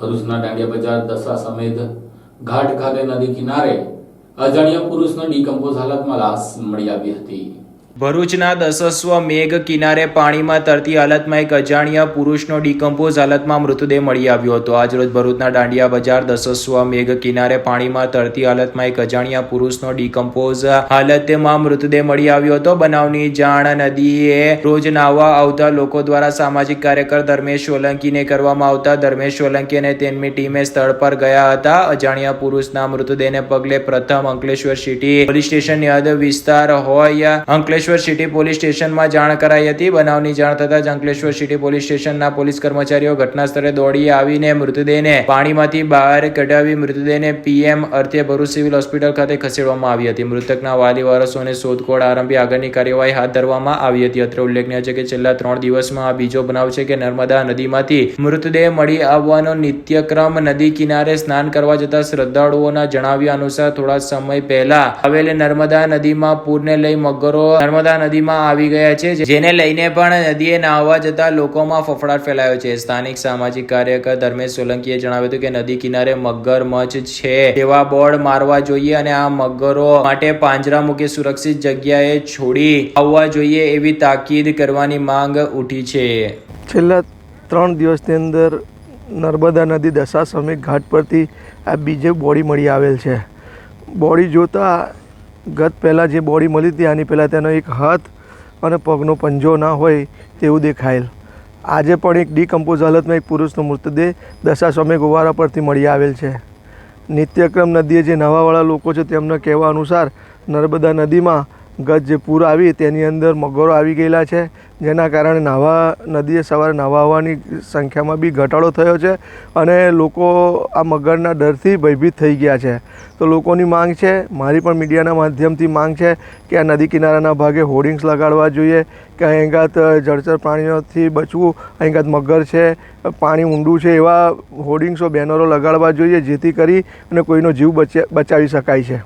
ભરૂચના દાંડિયા બજાર દસા સમેત ઘાટ ખાતે નદી કિનારે અજાણ્યા પુરુષનો ડીકમ્પોઝ હાલતમાં લાશ મળી આવી હતી. ભરૂચના દસસ્વ મેઘ કિનારે પાણીમાં તરતી હાલતમાં એક અજાણ્યા પુરુષનો ડિકમ્પોઝ હાલતમાં મૃતદેહ મળી આવ્યો હતો. આજરોજ ભરૂચના દાંડિયા બજાર દસસ્વ મેઘ કિનારે પાણીમાં તરતી હાલતમાં એક અજાણ્યા પુરુષનો ડિકમ્પોઝ હાલતમાં મૃતદેહ મળી આવ્યો હતો. બનાવની જાણ નદીએ રોજ નાહવા આવતા લોકો દ્વારા સામાજિક કાર્યકર ધર્મેશ સોલંકીને કરવામાં આવતા. ધર્મેશ સોલંકી અને તેમની ટીમે સ્થળ પર ગયા હતા. અજાણ્યા પુરુષના મૃતદેહને પગલે પ્રથમ અંકલેશ્વર સિટી પોલીસ સ્ટેશન યાદ વિસ્તાર હોય અંકલેશ્વર સિટી પોલીસ સ્ટેશનમાં જાણ કરાઈ હતી. બનાવની જાણ થતાં જ અંકલેશ્વર સિટી પોલીસ સ્ટેશનના પોલીસ કર્મચારીઓ ઘટના સ્થળે દોડી આવીને મૃતદેહને પાણીમાંથી બહાર કઢાવી મૃતદેહને પીએમ અર્થે ભરૂચ સિવિલ હોસ્પિટલ ખાતે ખસેડવામાં આવી હતી. મૃતકના વાલી વારસોને શોધખોળ આરંભી આગળની કાર્યવાહી હાથ ધરવામાં આવી હતી. અત્રે ઉલ્લેખનીય છે કે છેલ્લા ત્રણ દિવસમાં આ બીજો બનાવ છે કે નર્મદા નદીમાંથી મૃતદેહ મળી આવવાનો નિત્યક્રમ નદી કિનારે સ્નાન કરવા જતા શ્રદ્ધાળુઓના જણાવ્યા અનુસાર થોડા સમય પહેલા આવેલ નર્મદા નદીમાં પૂરને લઈ મગરો નર્મદા નદીમાં આવી ગયા છે જેને લઈને પણ નદીએ નાહવા જતા લોકોમાં ફફડાટ ફેલાયો છે. સ્થાનિક સામાજિક કાર્યકર ધર્મેશ સોલંકીએ જણાવ્યું હતું કે નદી કિનારે મગર મચ છે. તેવા બોર્ડ મારવા જોઈએ અને આ મગરો માટે પાંજરા મૂકી સુરક્ષિત જગ્યાએ છોડી આવવા જોઈએ એવી તાકીદ કરવાની માંગ ઉઠી છે. છેલ્લા ત્રણ દિવસની અંદર નર્મદા નદી દશા સમીપ ઘાટ પરથી આ બીજે બોડી મળી આવેલ છે. બોડી જોતાં ગત પહેલાં જે બોડી મળી હતી, આની પહેલાં તેનો એક હાથ અને પગનો પંજો ના હોય તેવું દેખાયેલ. આજે પણ એક ડીકમ્પોઝ હાલતમાં એક પુરુષનો મૃતદેહ દશા સમે ગોવારા પરથી મળી આવેલ છે. નિત્યક્રમ નદીએ જે નવાવાળા લોકો છે, તેમના કહેવા અનુસાર નર્મદા નદીમાં ગત જે પૂર આવી તેની અંદર મગરો આવી ગયેલા છે, જેના કારણે નાવા નદીએ સવારે નાવા આવવાની સંખ્યામાં બી ઘટાડો થયો છે અને લોકો આ મગરના ડરથી ભયભીત થઈ ગયા છે. તો લોકોની માંગ છે, મારી પણ મીડિયાના માધ્યમથી માંગ છે કે આ નદી કિનારાના ભાગે હોર્ડિંગ્સ લગાડવા જોઈએ, કે અહીંગાત જળચર પ્રાણીઓથી બચવું, અહીંગાત મગર છે, પાણી ઊંડું છે એવા હોર્ડિંગ્સો, બેનરો લગાડવા જોઈએ, જેથી કરી અને કોઈનો જીવ બચા, બચાવી શકાય છે.